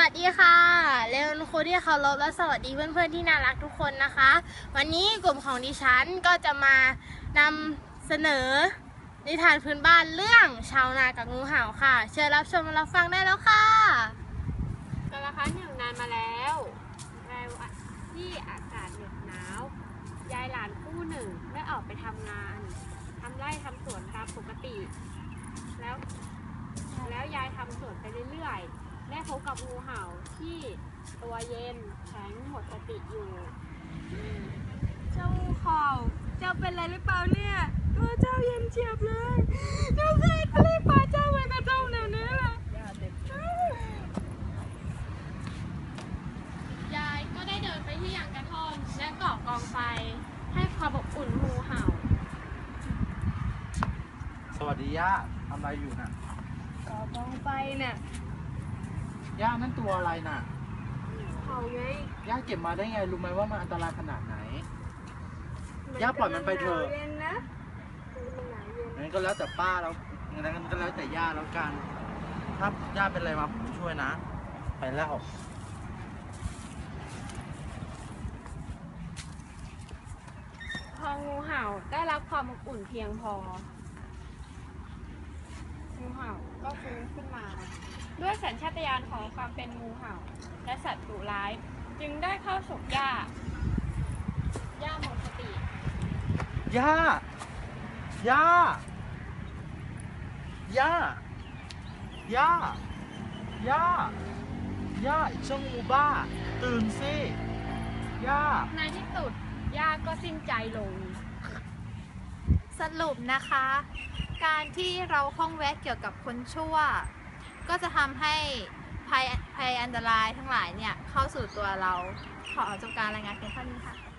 วัสดีค่ะ เรนครูที่เคารพและสวัสดีเพื่อนๆที่น่ารักทุกคนนะคะ วันนี้กลุ่มของดิฉันก็จะมานำเสนอนิทานพื้นบ้านเรื่องชาวนากับงูเห่าค่ะ เชิญรับชมรับฟังได้แล้วค่ะกาละครั้งหนึ่งนานมาแล้วในวันที่อากาศเหน็บหนาวยายหลานคู่หนึ่งได้ออกไปทำงานทำไร่ทำสวนตามปกติ แล้ว แล้วยายทำสวนไปเรื่อยๆ ได้พบกับงูเห่าที่ตัวเย็นแข็งหมดสติอยู่ เจ้างูเห่าเจ้าเป็นอะไรหรือเปล่าเนี่ยตัวเจ้าเย็นเฉียบเลยเจ้าเคยทะเลปลาเจ้าไว้กับเจ้าแนวนี้ล่ะยายก็ได้เดินไปที่ยางกระท่อมและก่อกองไฟ ให้ความอบอุ่นงูเห่า สวัสดีย่าทำอะไรอยู่น่ะก่อกองไฟเนี่ย ย่านั่นตัวอะไรน่ะเห่าไงย่าเก็บมาได้ไงรู้ไหมว่ามันอันตรายขนาดไหน ย่าปล่อยมันไปเถอะ เย็นนะมันหนาวเย็นงั้นก็แล้วแต่ป้าแล้วงั้นก็แล้วแต่ย่าแล้วกัน ถ้าย่าเป็นอะไรมาผมช่วยนะ ไปแล้วพองูเห่าได้รับความอบอุ่นเพียงพอ งูเห่าก็ฟื้นขึ้นมา ด้วยสัญชาตญาณของความเป็นงูเห่า และสัตว์ดุร้าย จึงได้เข้าฉกหญ้าหญ้าหมดสติ ย่า ย่า ย่า ย่า ย่า ย่าไอ้เจ้างูบ้า ตื่นสิ ย่า ในที่สุดหญ้าก็สิ้นใจลง สรุปนะคะ การที่เราข้องแวะเกี่ยวกับคนชั่ว ก็จะทำให้ภัยภัยอันตรายทั้งหลายเนี่ยเข้าสู่ตัวเรา ขอจบการรายงานเพียงเท่านี้ค่ะ